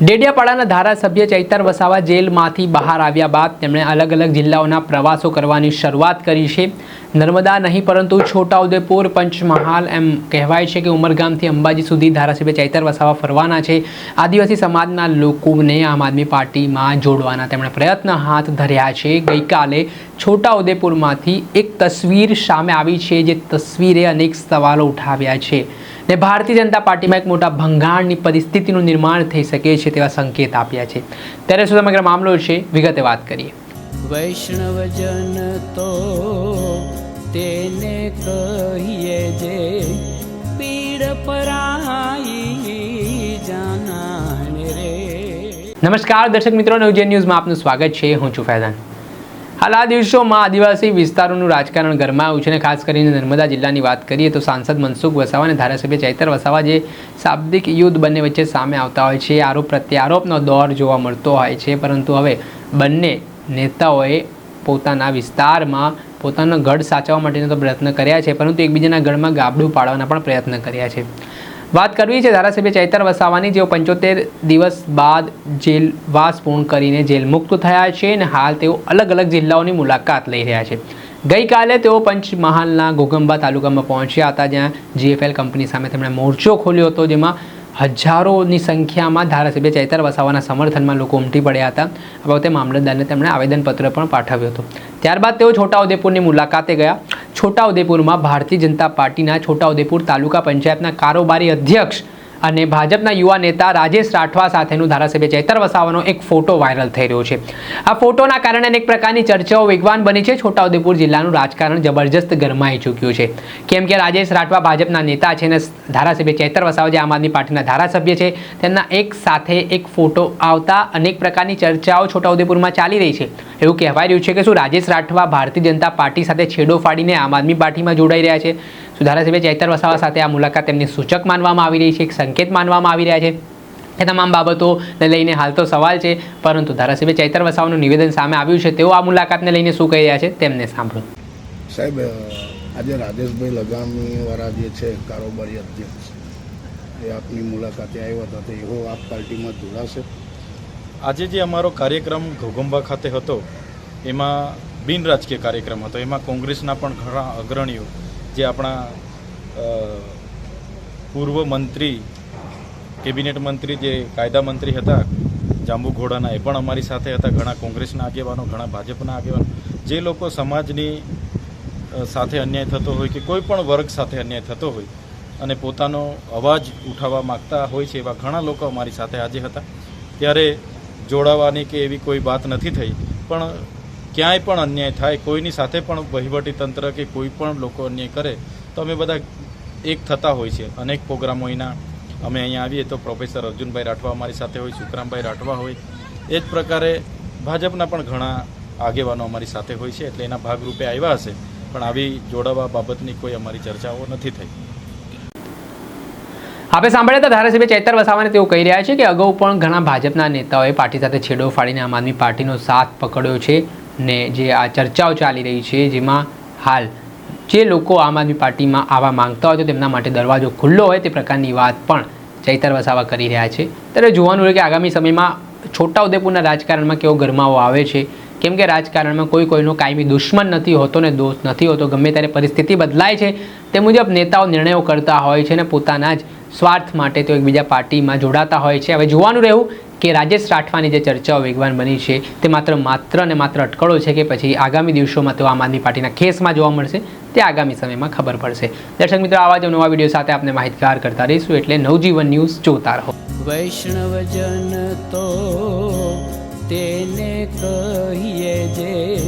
ડેડિયાપાડાના ધારાસભ્ય ચૈતર વસાવા જેલમાંથી બહાર આવ્યા બાદ તેમણે અલગ અલગ જિલ્લાઓના પ્રવાસો કરવાની શરૂઆત કરી છે. નર્મદા નહીં, પરંતુ છોટાઉદેપુર, પંચમહાલ એમ કહેવાય છે કે ઉમરગામથી અંબાજી સુધી ધારાસભ્ય ચૈતર વસાવા ફરવાના છે. આદિવાસી સમાજના લોકોને આમ આદમી પાર્ટીમાં જોડવાના તેમણે પ્રયત્ન હાથ ધર્યા છે. ગઈકાલે છોટાઉદેપુરમાંથી એક તસવીર સામે આવી છે, જે તસવીરે અનેક સવાલો ઉઠાવ્યા છે. ને ભારતીય જનતા પાર્ટીમાં એક મોટા ભંગાણની પરિસ્થિતિનું નિર્માણ થઈ શકે છે તેવા સંકેત આપ્યા છે. ત્યારે શું સમગ્ર મામલો છે વિગતે વાત કરીએ. વૈષ્ણવજન તો તેને કહીએ જે પીડ પરાઈ જાનાને રે. નમસ્કાર દર્શક મિત્રો નવજે ન્યૂઝમાં આપનું સ્વાગત છે. હું છું ફૈઝાન. હાલ આ દિવસોમાં આદિવાસી વિસ્તારોનું રાજકારણ ગરમાયું છે અને ખાસ કરીને નર્મદા જિલ્લાની વાત કરીએ તો સાંસદ મનસુખ વસાવા અને ધારાસભ્ય ચૈતર વસાવા જે શાબ્દિક યુદ્ધ બંને વચ્ચે સામે આવતા હોય છે આરોપ પ્રત્યારોપનો દોર જોવા મળતો હોય છે, પરંતુ હવે બંને નેતાઓએ પોતાના વિસ્તારમાં પોતાનો ગઢ સાચવવા માટેનો તો પ્રયત્ન કર્યા છે, પરંતુ એકબીજાના ગઢમાં ગાબડું પાડવાના પણ પ્રયત્ન કર્યા છે. વાત કરવી છે ધારાસભ્ય ચૈતર વસાવાની, જેઓ પંચોતેર દિવસ બાદ જેલવાસ પૂર્ણ કરીને જેલ મુક્ત થયા છે અને હાલ તેઓ અલગ અલગ જિલ્લાઓની મુલાકાત લઈ રહ્યા છે. ગઈકાલે તેઓ પંચમહાલના ઘોગંબા તાલુકામાં પહોંચ્યા હતા, જ્યાં જીએફએલ કંપની સામે તેમણે મોરચો ખોલ્યો હતો, જેમાં હજારોની સંખ્યામાં ધારાસભ્ય ચૈતર વસાવાના સમર્થનમાં લોકો ઉમટી પડ્યા હતા. આ બાબતે મામલતદારને તેમણે આવેદનપત્ર પણ પાઠવ્યું હતું. ત્યારબાદ તેઓ છોટાઉદેપુરની મુલાકાતે ગયા. છોટાઉદેપુરમાં ભારતીય જનતા પાર્ટીના છોટાઉદેપુર તાલુકા પંચાયતના કારોબારી અધ્યક્ષ અને ભાજપના યુવા નેતા રાજેશ રાઠવા સાથેનું ધારાસભ્ય ચેતર વસાવાનો એક ફોટો વાયરલ થઈ રહ્યો છે. આ ફોટોના કારણે અનેક પ્રકારની ચર્ચાઓ વેગવાન બની છે. છોટાઉદેપુર જિલ્લાનું રાજકારણ જબરજસ્ત ગરમાઈ ચૂક્યું છે. કેમ કે રાજેશ રાઠવા ભાજપના નેતા છે અને ધારાસભ્ય ચેતર વસાવા જે આમ આદમી પાર્ટીના ધારાસભ્ય છે, તેમના એક સાથે એક ફોટો આવતા અનેક પ્રકારની ચર્ચાઓ છોટાઉદેપુરમાં ચાલી રહી છે. એવું કહેવાય રહ્યું છે કે શું રાજેશ રાઠવા ભારતીય જનતા પાર્ટી સાથે છેડો ફાડીને આમ આદમી પાર્ટીમાં જોડાઈ રહ્યા છે? ધારાસભ્ય ચૈતર વસાવા સાથે આ મુલાકાત તેમની સૂચક માનવામાં આવી રહી છે એક સંકેત માનવામાં આવી રહ્યા છે એ તમામ બાબતોને લઈને હાલ તો સવાલ છે પરંતુ ધારાસભ્ય ચૈતર વસાવાનું નિવેદન સામે આવ્યું છે તેઓ આ મુલાકાતને લઈને શું કહી રહ્યા છે તેમને સાંભળો. સાહેબ આજે રાજેશભાઈ લગામી વાળા જે છે કારોબારી અધ્યક્ષ એ આપની મુલાકાતે આવ્યા હતા તો એવો આપ પાર્ટીમાં જોડાશે? આજે જે અમારો કાર્યક્રમ ઘોઘંબા ખાતે હતો એમાં બિન રાજકીય કાર્યક્રમ હતો એમાં કોંગ્રેસના પણ ઘણા અગ્રણીઓ જે આપણા પૂર્વ મંત્રી, કેબિનેટ મંત્રી જે કાયદા મંત્રી હતા, જાંબુ ઘોડાના, એ પણ અમારી સાથે હતા. ઘણા કોંગ્રેસના આગેવાનો, ઘણા ભાજપના આગેવાનો. જે લોકો સમાજની સાથે અન્યાય થતો હોય કે કોઈ પણ વર્ગ સાથે અન્યાય થતો હોય અને પોતાનો અવાજ ઉઠાવવા માગતા હોય છે એવા ઘણા લોકો અમારી સાથે આજે હતા. ત્યારે જોડાવાની કે એવી કોઈ વાત નથી થઈ, પણ ક્યાંય પણ અન્યાય થાય, કોઈની સાથે પણ વહીવટી તંત્ર કે કોઈ પણ લોકો અન્યાય કરે, તો અમે બધા એક થતા હોય છે. અનેક પ્રોગ્રામો એના. અમે અહીંયા આવીએ તો પ્રોફેસર અર્જુનભાઈ રાઠવા અમારી સાથે હોય, સુખરામભાઈ રાઠવા હોય. એ જ પ્રકારે ભાજપના પણ ઘણા આગેવાનો અમારી સાથે હોય છે, એટલે એના ભાગરૂપે આવ્યા હશે. પણ આવી જોડાવા બાબતની કોઈ અમારી ચર્ચાઓ નથી થઈ. આપણે સાંભળ્યા હતા, ધારાસભ્ય ચૈતર વસાવાને તેઓ કહી રહ્યા છે કે અગાઉ પણ ઘણા ભાજપના નેતાઓએ પાર્ટી સાથે છેડો ફાડીને આમ આદમી પાર્ટીનો સાથ પકડ્યો છે. ને જે આ ચર્ચાઓ ચાલી રહી છે, જેમાં હાલ જે લોકો આમ આદમી પાર્ટીમાં આવવા માંગતા હોય તો તેમના માટે દરવાજો ખુલ્લો હોય તે પ્રકારની વાત પણ ચૈતર વસાવા કરી રહ્યા છે. ત્યારે જોવાનું રહે કે આગામી સમયમાં છોટાઉદેપુરના રાજકારણમાં કેવો ગરમાવો આવે છે? કેમ કે રાજકારણમાં કોઈ કોઈનો કાયમી દુશ્મન નથી હોતો ને દોસ્ત નથી હોતો, ગમે ત્યારે પરિસ્થિતિ બદલાય છે, તે મુજબ નેતાઓ નિર્ણયો કરતા હોય છે ને પોતાના જ સ્વાર્થ માટે તેઓ એકબીજા પાર્ટીમાં જોડાતા હોય છે. હવે જોવાનું રહેવું કે રાજેશ રાઠવાની જે ચર્ચાઓ વેગવાન બની છે, તે માત્ર માત્ર અને માત્ર અટકળો છે કે પછી આગામી દિવસોમાં તેઓ આમ આદમી પાર્ટીના કેસમાં જોવા મળશે? તે આગામી સમયમાં ખબર પડશે. દર્શક મિત્રો, આવા જ નવા વીડિયો સાથે આપણે માહિતગાર કરતા રહીશું એટલે નવજીવન ન્યૂઝ જોતા રહો. વૈષ્ણવજન તો તેને કહીએ જે